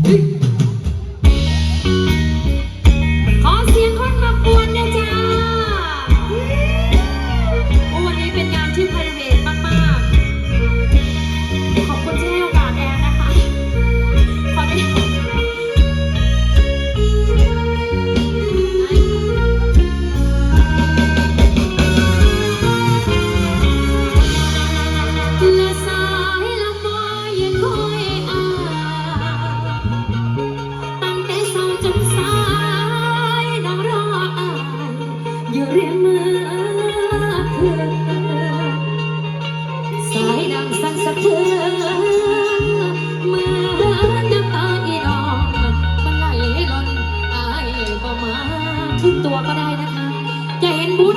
Dick.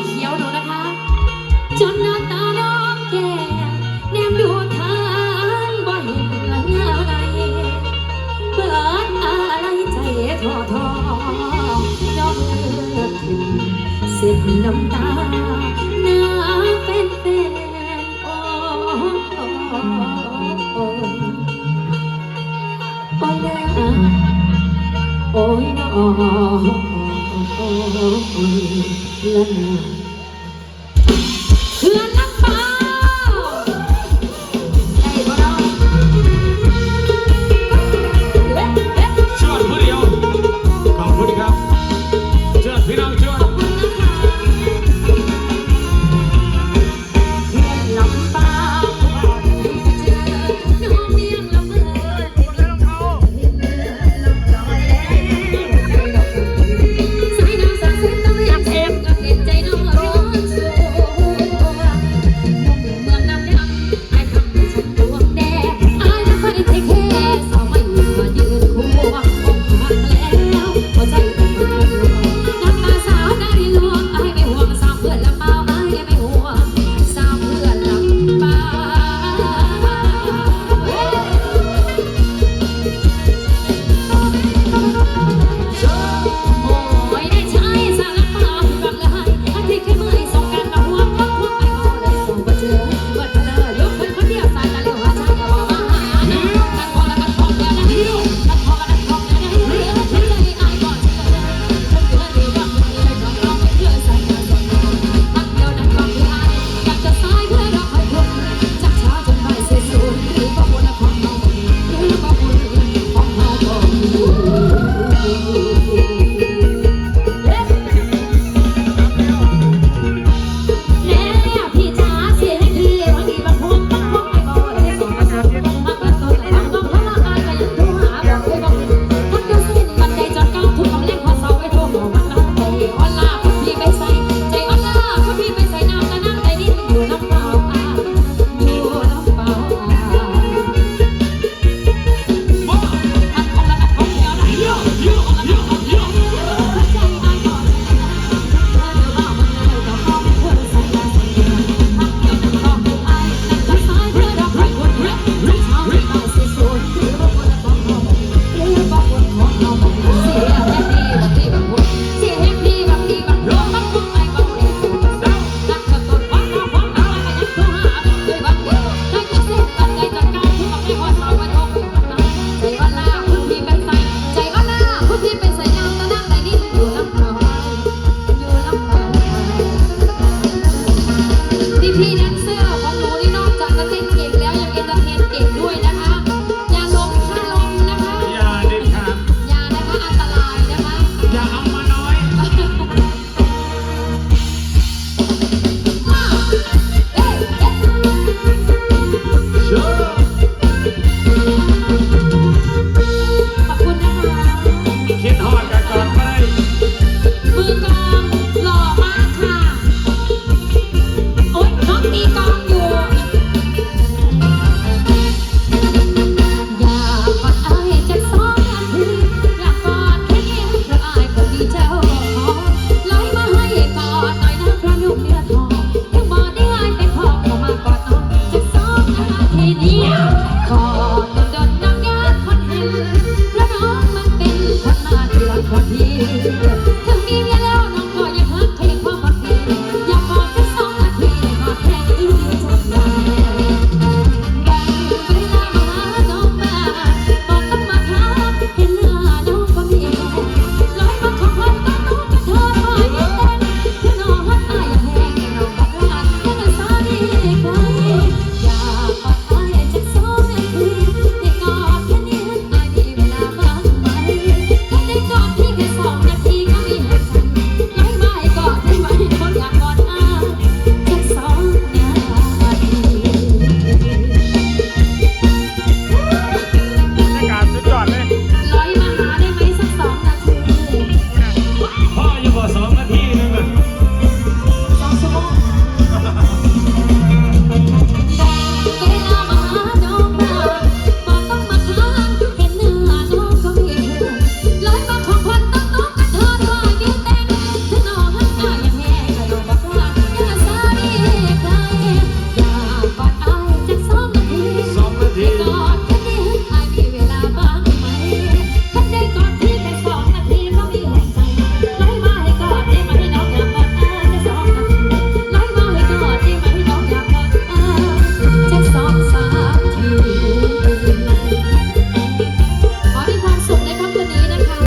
เขียวหนูนะคะ จนหน้าตาน้องแก่แนมดูทางบ่เห็นอะไรเปิดอะไรใจท้อท้อน้องเลือกถึงเส้นน้ำตาหน้าเป็นเป็นโอ้โอ้โอ้โอ้ยนะโอ้ยนะ Oh, oh, oh, oh, oh, oh, oh, oh, oh, oh, oh, oh, oh,